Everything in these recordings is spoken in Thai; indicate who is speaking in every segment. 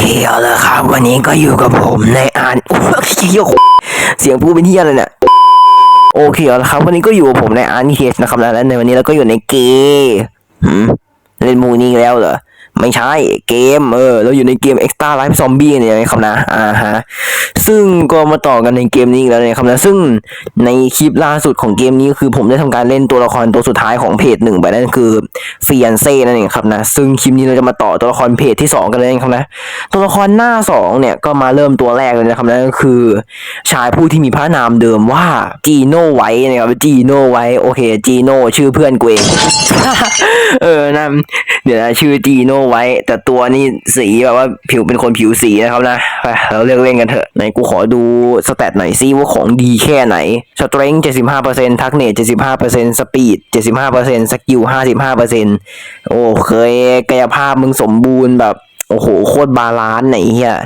Speaker 1: เคเอาละครับ วันนี้ก็อยู่กับผมในอ่านโอ้ยเหี้ยเสียงพูดเป็นที่อะไรเนี่ยโอเคเอาละครับวันนี้ก็อยู่กับผมในอาร์นิเคสนะครับและในวันนี้เราก็อยู่ในเกมเล่นมูนี่แล้วเหรอ ไม่ใช่เกมเออเราอยู่ในเกม Extra Life Zombie เนี่ยนะครับนะอ่าฮะซึ่งก็มาต่อกันในเกมนี้แล้วนะครับนะซึ่งในคลิปล่าสุดของเกมนี้คือผมได้ทำการเล่นตัวละครตัวสุดท้ายของเพจหนึ่งไปนั่นคือเฟียนเซ่นั่นเองครับนะซึ่งคลิปนี้เราจะมาต่อตัวละครเพจที่สองกันเลยนะครับนะตัวละครหน้าสองเนี่ยก็มาเริ่มตัวแรกเลยนะครับนั่นก็คือ ชายผู้ที่มีพระนามเดิมว่าจีโน่ไว้นะครับจีโน่ไว้โอเคจีโน่ชื่อเพื่อนกูเองเออนะเดี๋ยวนะชื่อจีโน่ไว้ แต่ตัวนี่สีแบบว่าผิวเป็นคนผิวสีนะครับนะไปเราเลือกเล่นกันเถอะไหนกูขอดูสแตทหน่อยซิว่าของดีแค่ไหนสเตร n ง75%ทักเนต75%สปีด75%สกิล55%โอ้เคยกายภาพมึงสมบูรณ์แบบโอ้โหโคตรบาลานซ์ไหนเฮีย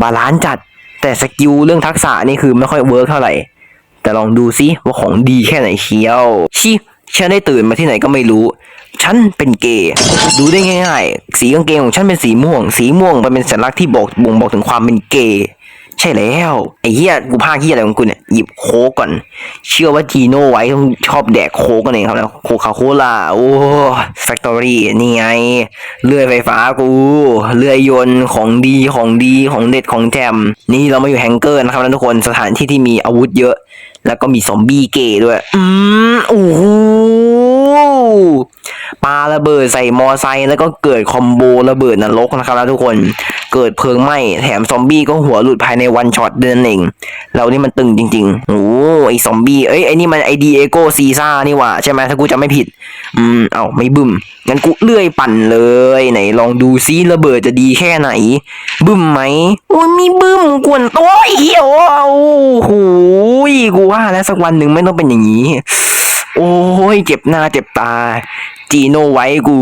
Speaker 1: บาลานซ์จัดแต่สกิลเรื่องทักษะนี่คือไม่ค่อยเวิร์กเท่าไหร่ แต่ลองดูซิว่าของดีแค่ไหนเชียวชิฉันได้ตื่นมาที่ไหนก็ไม่รู้ ฉันเป็นเกย์ดูได้ง่ายๆ สีกางเกงของฉันเป็นสีม่วง สีม่วงมันเป็นสัญลักษณ์ที่บอกบ่งบอกถึงความเป็นเกย์ใช่แล้วไอ้เหี้ยกูพากเหี้ยอะไรของกูเนี่ยหยิบโค้กก่อน เชื่อว่าจีโน่ไว้ต้องชอบแดกโค้กกันเองครับแล้วโคคาโคล่าโอ้แฟคทอรี่นี่ไงเลื่อยไฟฟ้ากูเลื่อยยนต์ของดีของดีของเด็ดของแจมนี่เรามาอยู่แฮงเกอร์นะครับทุกคนสถานที่ที่มีอาวุธเยอะ แล้วก็มีซอมบี้เกย์ด้วย อืมโอ้โห ปาระเบิดใส่มอไซค์แล้วก็เกิดคอมโบระเบิดนรกนะครับนะทุกคนเกิดเพลิงไหม้แถมซอมบี้ก็หัวหลุดภายในวันช็อตเดินเองเรานี่มันตึงจริงๆโอ้ไอซอมบี้เอ้ยไอนี่มันไอดีเอโกซีซ่านี่หว่าใช่ไหมถ้ากูจำไม่ผิด อืมเอาไม่บึ้มงั้นกูเลื่อยปั่นเลยไหนลองดูซิระเบิดจะดีแค่ไหน บึ้มไหมโอ้ยมีบึ้มกวนตัวไอ้เหี้ยโอ้โหกูว่าแล้วสักวันหนึ่งไม่ต้องเป็นอย่างนี้ โอ้ยเจ็บหน้าเจ็บตา จีโนไว้กู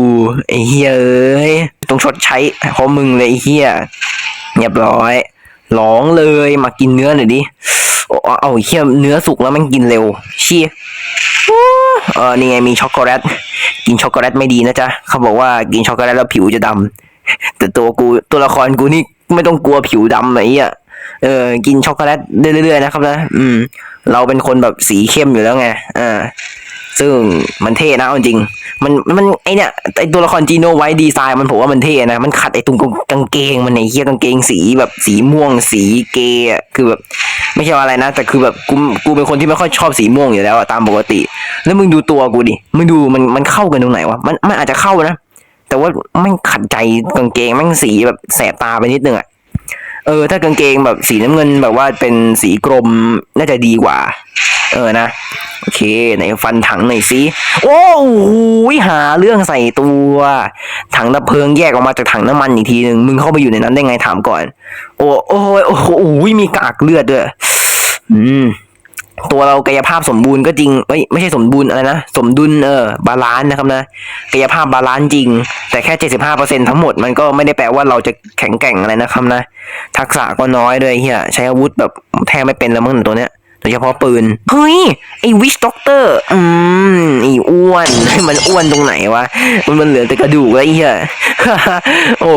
Speaker 1: ไอ้เฮียเอ้ยต้องชดใช้เพราะมึงเลยไอ้เฮียเรียบร้อยร้องเลยมากินเนื้อหน่อยดิเอาไอ้เฮียเนื้อสุกแล้วมันกินเร็วเชี่ยเออนี่ไงมีช็อกโกแลตกินช็อกโกแลตไม่ดีนะจ๊ะเขาบอกว่ากินช็อกโกแลตแล้วผิวจะดำแต่ตัวกูตัวละครกูนี่ไม่ต้องกลัวผิวดำไอ้เหี้ยเออ กินช็อกโกแลตเรื่อยๆนะครับนะ อืม เราเป็นคนแบบสีเข้มอยู่แล้วไง อ่า ซึ่งมันเท่นะจริง มันมันไอเนี่ยไอตัวละครจีโนไว้ดีไซน์มันผมว่ามันเท่นะ มันขัดไอตรงกางเกงมันไอเฮียกางเกงสีแบบสีม่วงสีเกย์คือแบบไม่ใช่อะไรนะ แต่คือแบบกูกูเป็นคนที่ไม่ค่อยชอบสีม่วงอยู่แล้วอะตามปกติ แล้วมึงดูตัวกูดิมึงดูมันมันเข้ากันตรงไหนวะมันมันอาจจะเข้านะ แต่ว่าไม่ขัดใจกางเกงแม่งสีแบบแสบตาไปนิดนึงอะเออถ้ากางเกงแบบสีน้ำเงินแบบว่าเป็นสีกรมน่าจะดีกว่า เออนะโอเคไหนฟันถังหน่อยสิโอ้โหหาเรื่องใส่ตัว ถังดับเพลิงแยกออกมาจากถังน้ำมันอีกทีหนึ่งมึงเข้าไปอยู่ในนั้นได้ไงถามก่อน โอ้โอ้โอ้โหอุ้ยมีกากเลือดด้วยอืมตัวเรากายภาพสมบูรณ์ก็จริงเอ้ยไม่ใช่สมบูรณ์อะไรนะ สมดุลเออบาลานซ์นะครับนะกายภาพบาลานซ์จริง แต่แค่เจ็ดสิบห้าเปอร์เซ็นทั้งหมดมันก็ไม่ได้แปลว่าเราจะแข็งแกร่งอะไรนะครับนะ ทักษะก็น้อยด้วยเฮียใช้อาวุธแบบแทบไม่เป็นแล้วมั้งตัวเนี้ย โดยเฉพาะปืน เฮ้ย ไอวิชด็อกเตอร์ อืมไออ้วน มันอ้วนตรงไหนวะ มันมันเหลือแต่กระดูกแล้วไอ้เหี้ยโอ้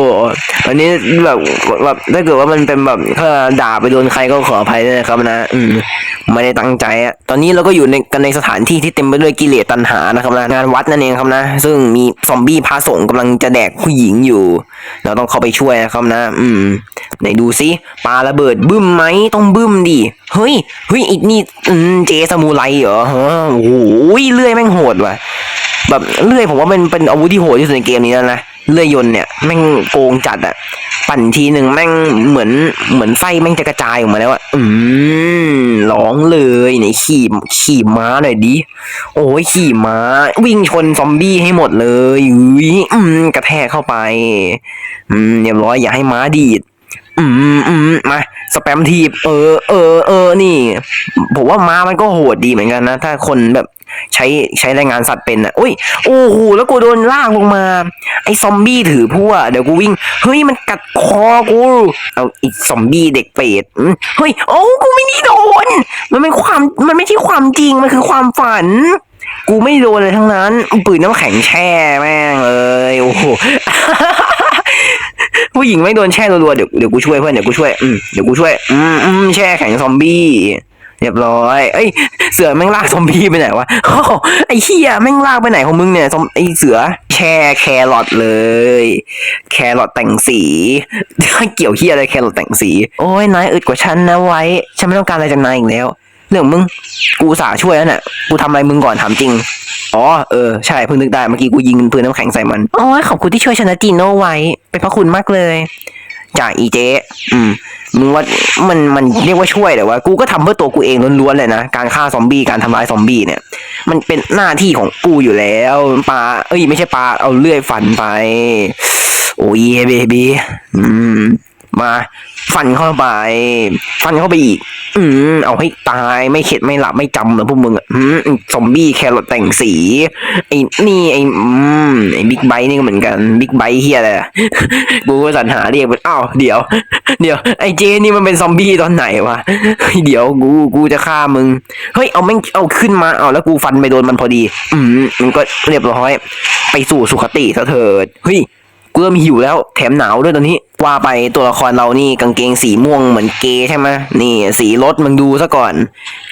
Speaker 1: อันนี้แบบแบบถ้าเกิดว่ามันเป็นแบบถ้าด่าไปโดนใครก็ขออภัยด้วยนะครับนะ อืมไม่ได้ตั้งใจอะตอนนี้เราก็อยู่ในกันในสถานที่ที่เต็มไปด้วยกิเลสตัณหานะครับนะงานวัดนั่นเองครับนะ ซึ่งมีซอมบี้พระสงฆ์กำลังจะแดกผู้หญิงอยู่ เราต้องเข้าไปช่วยนะครับนะ อืม ไหนดูซิปาระเบิดบึ้มไหมต้องบึ้มดิเฮ้ยเฮ้ยอีกนี่เจสมูไรเหรอฮะโอ้โหเลื่อยแม่งโหดว่ะแบบเลื่อยผมว่าเป็นเป็นอาวุธที่โหดที่สุดในเกมนี้แล้วนะเลื่อยยนเนี่ยแม่งโกงจัดอะปั่นทีหนึ่งแม่งเหมือนเหมือนไส้แม่งจะกระจายออกมาแล้วอะอืมร้องเลยไหนขี่ขี่ม้าหน่อยดิโอ้ยขี่ม้า วิ่งชนซอมบี้ให้หมดเลยอุ้ยอืมกระแทกเข้าไป อืมเรียบร้อยอย่าให้ม้าดีด อืมอืมมาสแปมทีบเออเออเออนี่ผมว่าม้ามันก็โหดดีเหมือนกันนะ ถ้าคนแบบใช้ใช้แรงงานสัตว์เป็นอะอุ้ยโอ้โหแล้วกูโดนลากลงมา ไอ้ซอมบี้ถือพั่วเดี๋ยวกูวิ่ง เฮ้ยมันกัดคอกูเอาอีกซอมบี้เด็กเปรตเฮ้ยโอ้กูไม่ได้โดน มันไม่ความมันไม่ใช่ความจริงมันคือความฝัน กูไม่โดนเลยทั้งนั้นปืนน้ำแข็งแช่แม่งเลยโอ้โห ผู้หญิงไม่โดนแช่รัวๆเดี๋ยวเดี๋ยวกูช่วยเพื่อนเดี๋ยวกูช่วยอืมเดี๋ยวกูช่วยอืมอืมแช่แข็งซอมบี้เรียบร้อยเอ้ยเสือแม่งลากซอมบี้ไปไหนวะโอ้ไอ้เหี้ยแม่งลากไปไหนของมึงเนี่ยซอมไอ้เสือแช่แครอทเลย แครอทแต่งสีเกี่ยวเหี้ยอะไรแครอทแต่งสี โอ้ยนายอึดกว่าฉันนะไว้ฉันไม่ต้องการอะไรจากนายอีกแล้ว เรื่องมึงกูสาช่วยแล้วน่ะกูทำอะไรมึงก่อนถามจริง อ๋อเออใช่เพิ่งนึกได้เมื่อกี้กูยิงปืนน้ำแข็งใส่มันโอ้ยขอบคุณที่ช่วยชนะจีโน่ไว้ เป็นพระคุณมากเลยจ่าอีเจอืมมึงว่ามันมันเรียกว่าช่วยแต่ว่ากูก็ทำเพื่อตัวกูเองล้วนๆเลยนะ การฆ่าซอมบี้การทำร้ายซอมบี้เนี่ย มันเป็นหน้าที่ของกูอยู่แล้วปาเอ้ยไม่ใช่ปาเอาเลื่อยฟันไป โอ้ยเบบีอืม มาฟันเข้าไป ฟันเข้าไปอีก อืมเอาให้ตายไม่เข็ดไม่หลับไม่จำเหมือนพวกมึงอะอืมซอมบี้แครอทแต่งสีไอ้นี่ไอ้อืมไอ้บิ๊กไบค์นี่ก็เหมือนกันบิ๊กไบค์เฮียอะไรกูก็สรรหาเรียกเป็นอ้าวเดี๋ยว เดี๋ยว ไอ้เจนี่มันเป็นซอมบี้ตอนไหนวะเดี๋ยวกูกูจะฆ่ามึงเฮ้ยเอาแม่งเอาขึ้นมาเอาแล้วกูฟันไปโดนมันพอดี อืมมันก็เรียบร้อย ไปสู่สุคติซะเถิดเฮ้ย กูเริ่มหิวแล้วแถมหนาวด้วยตอนนี้ ว่าไปตัวละครเรานี่กางเกงสีม่วงเหมือนเกย์ใช่ไหมนี่ สีรถมึงดูซะก่อน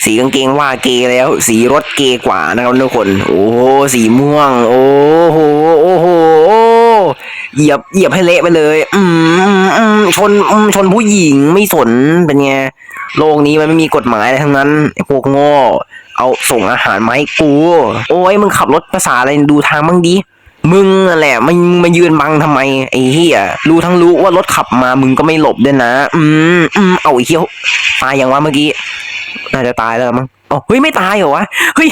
Speaker 1: สีกางเกงว่าเกย์แล้ว สีรถเกย์กว่านะครับทุกคน โอ้โหสีม่วง โอ้โหโอ้โหเหยียบเหยียบให้เละไปเลย อืมอืมอืมชนอืมชนผู้หญิงไม่สนเป็นไงโลกนี้มันไม่มีกฎหมายอะไรทั้งนั้นไอ้พวกโง่เอาส่งอาหารมาให้กู โอ้ยมึงขับรถภาษาอะไรดูทางบ้างดิ มึงนั่นแหละมันมายืนบังทำไมไอ้เหี้ยรู้ทั้งรู้ว่ารถขับมามึงก็ไม่หลบด้วยนะ อืมอืมเอาไอ้เหี้ยตายอยังวะเมื่อกี้น่าจะตายแล้วมั้งอ๋อเฮ้ยไม่ตายเหรอวะเฮ้ย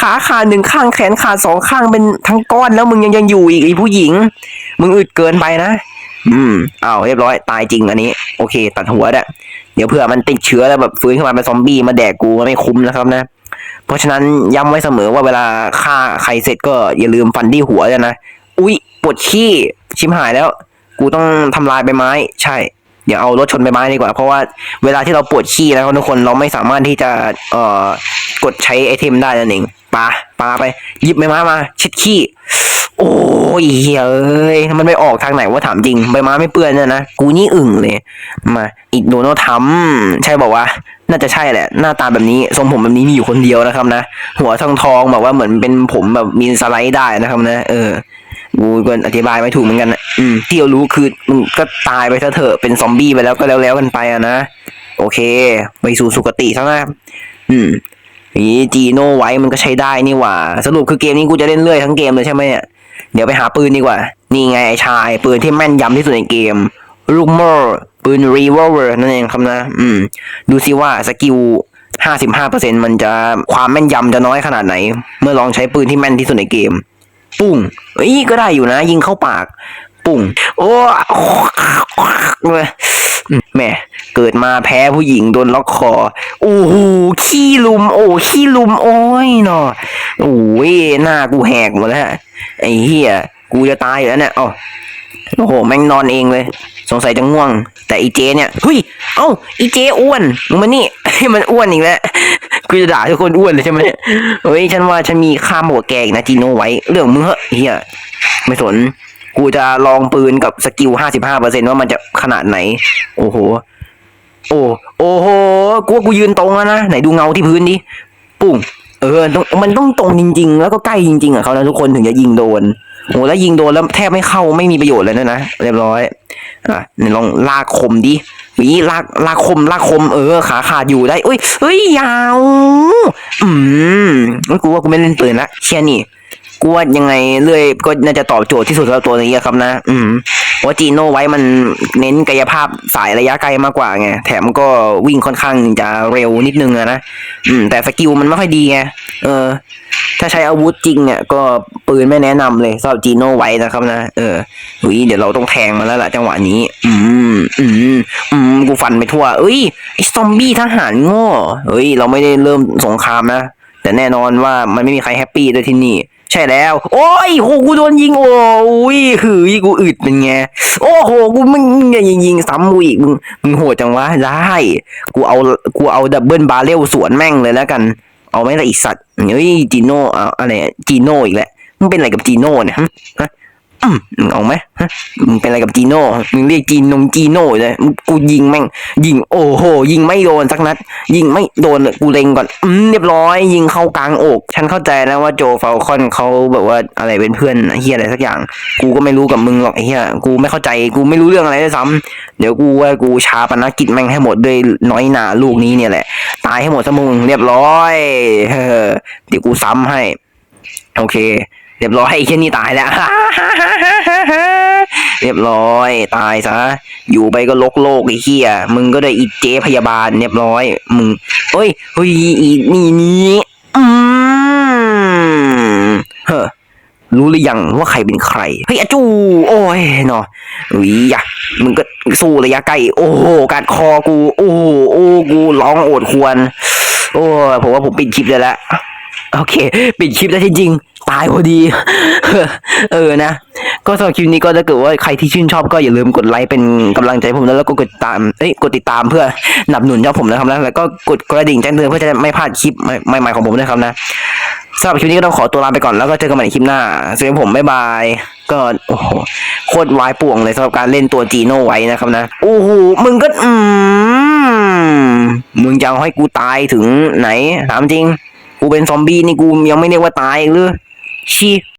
Speaker 1: ขาขาหนึ่งข้างแขนขาสองข้างเป็นทั้งก้อนแล้วมึงยังยังอยู่อีกไอ้ผู้หญิง มึงอึดเกินไปนะอืมอ้าวเรียบร้อยตายจริงอันนี้ โอเค ตัดหัวอะเดี๋ยวเผื่อมันติดเชื้อแล้วแบบฟื้นขึ้นมาเป็นซอมบี้มาแดกกูไม่คุ้มนะครับนะ เพราะฉะนั้นย้ำไว้เสมอว่าเวลาฆ่าใครเสร็จก็อย่าลืมฟันที่หัวเลยนะ อุ๊ยปวดขี้ชิมหายแล้ว กูต้องทำลายใบไม้ ใช่เดี๋ยวเอารถชนใบไม้ดีกว่า เพราะว่าเวลาที่เราปวดขี้แล้วทุกคนเราไม่สามารถที่จะเอ่อกดใช้ไอเทมได้นั่นเองปาปาไปหยิบใบไม้มาเช็ดขี้ โอ้ยเฮ้ยเอ้ยมันไปออกทางไหนว่าถามจริงใบไม้ไม่เปื้อนเนี่ยนะกูนี่อึ่งเลย มาอีกโดนัลด์ทำใช่บอกว่า น่าจะใช่แหละ หน้าตาแบบนี้ทรงผมแบบนี้มีอยู่คนเดียวนะครับนะหัวทองทองแบบว่าเหมือนเป็นผมแบบมีสไลด์ได้นะครับนะเออกูก็อธิบายไม่ถูกเหมือนกันนะอืมที่เรารู้คือมึงก็ตายไปซะเถอะเป็นซอมบี้ไปแล้วก็แล้วแล้วกันไปอะนะโอเค ไปสู่สุคติซะนะอืมนี่จีโน่ไว้มันก็ใช้ได้นี่หว่า สรุปคือเกมนี้กูจะเล่นเรื่อยทั้งเกมเลยใช่ไหมเนี่ย เดี๋ยวไปหาปืนดีกว่า นี่ไงไอ้ชาย ปืนที่แม่นยำที่สุดในเกม ลูกโม่ปืนรีเวอร์นั่นเองครับนะ อืม ดูซิว่าสกิลห้าสิบห้าเปอร์เซ็นมันจะความแม่นยำจะน้อยขนาดไหน เมื่อลองใช้ปืนที่แม่นที่สุดในเกม ปุ้งเอ้ยก็ได้อยู่นะ ยิงเข้าปาก ปุ้ง โอ้ แหม่เกิดมาแพ้ผู้หญิงโดนล็อกคอ โอ้โหขี้ลุม โอ้ขี้ลุมโอ้ยเนาะโอ้ยหน้ากูแหกหมดแล้วไอ้เหี้ยกูจะตายอยู่แล้วเนี่ยอ๋อโอ้โหแม่งนอนเองเลย สงสัยจะง่วง แต่อีเจเนี่ยเฮ้ยเอ้าอีเจอ้วนมึงมานี่มันอ้วนอีกแล้วกูจะด่าทุกคนอ้วนเลยใช่ไหมเฮ้ยฉันว่าฉันมีข้ามหัวแกอีกนะจีโน่ไว้ เรื่องมึงเหอะเฮียไม่สน กูจะลองปืนกับสกิลห้าสิบห้าเปอร์เซ็นว่ามันจะขนาดไหน โอ้โห โอ้โอ้โหกูว่ากูยืนตรงแล้วนะ ไหนดูเงาที่พื้นดิปุ้งเออต้องมันต้องตรงจริง ๆ แล้วก็ใกล้จริงๆอะเขานะทุกคนถึงจะยิงโดนโหแล้วยิงโดนแล้วแทบไม่เข้าไม่มีประโยชน์เลยนะนะเรียบร้อยอะนี่ลองลากคมดิวีลากลากคมลากคมเออขาขาดอยู่ได้เอ้ยเฮ้ยยาว อืมงั้นกูว่ากูไม่เล่นปืนละเชียนี่ กูว่ายังไงเรื่อยก็น่าจะตอบโจทย์ที่สุดสำหรับตัวนี้ครับนะ อืมเพราะว่าจีโน่ไว้มันเน้นกายภาพสายระยะไกลมากกว่าไง แถมก็วิ่งค่อนข้างจะเร็วนิดนึงนะ อืม แต่สกิลมันไม่ค่อยดีไง เออ ถ้าใช้อาวุธจริงเนี่ยก็ปืนไม่แนะนำเลยสำหรับจีโน่ไว้นะครับนะ เออหุยเดี๋ยวเราต้องแทงมาแล้วล่ะจังหวะนี้ อืม อืม อืม กูฟันไปทั่ว เอ้ย ไอซอมบี้ทหารโง่ เฮ้ย เราไม่ได้เริ่มสงครามนะ แต่แน่นอนว่ามันไม่มีใครแฮปปี้ด้วยที่นี่ ใช่แล้ว โอ้ยโหกูโดนยิงโอ้ยหือกูอึดเป็นไงโอ้โหกูมึงยิงยิงซ้ำกูอีกมึงมึงโหดจังวะได้กูเอากูเอาดับเบิลบาเรลสวนแม่งเลยแล้วกัน เอาไม่ละอีสัตว์เฮ้ยจีโน่เอาอะไรจีโน่อีกแล้วมึงเป็นอะไรกับจีโน่เนี่ยฮะ เอาไหมมึงเป็นอะไรกับจีโน่ มึงเรียกจีนงจีโน่เลยกูยิงแม่ง ยิงโอ้โห ยิงไม่โดนสักนัด ยิงไม่โดนเลยกูเล็งก่อน อืมเรียบร้อย ยิงเข้ากลางอก ฉันเข้าใจนะว่าโจเฟลคอนเขาแบบว่าอะไรเป็นเพื่อนเฮียอะไรสักอย่าง กูก็ไม่รู้กับมึงหรอกเฮียกูไม่เข้าใจ กูไม่รู้เรื่องอะไรด้วยซ้ำเดี๋ยวกูว่ากูชาปนกิจแม่งให้หมดด้วยน้อยหนาลูกนี้เนี่ยแหละ ตายให้หมดซะมึงเรียบร้อย เดี๋ยวกูซ้ำให้ โอเค รียบร้อยไอ้เช่นนี่ตายแล้ว เรียบร้อย ตายซะ อยู่ไปก็ลกโลกไอ้เหี้ยมึงก็ได้อีเจพยาบาลเรียบร้อย มึงเฮ้ยเฮ้ยอีนี่นี่อืมเฮ้อรู้หรือยังว่าใครเป็นใคร เฮ้ยอจู โอ้ยเนาะอุ้ยะมึงก็สู้ระยะใกล้ โอ้โหกัดคอกู โอ้โหโอ้กูร้องโอดควร โอ้ผมว่าผมปิดคลิปเลยละ โอเค ปิดคลิปแล้วที่จริง ตายพอดี เออนะ ก็สำหรับคลิปนี้ก็ถ้าเกิดว่าใครที่ชื่นชอบก็อย่าลืมกดไลค์เป็นกำลังใจผมแล้วแล้วก็กดติดตามเอ้ยกดติดตามเพื่อหนับหนุนชองผมนะครับนะแล้วก็กดกระดิ่งแจ้งเตือนเพื่อจะไม่พลาดคลิปใหม่ๆของผมด้วยครับนะสำหรับคลิปนี้ก็ต้องขอตัวลาไปก่อนแล้วก็เจอกันใหม่ในคลิปหน้าสวัสดีผมบ๊ายบายก็โอ้โหโคตรวายป่วงเลยสำหรับการเล่นตัวจีโน่ไว้นะครับนะโอ้โหมึงก็อืมมึงจะเอาให้กูตายถึงไหนถามจริง กูเป็นซอมบี้นี่กูยังไม่เรียกว่าตายหรือ ชี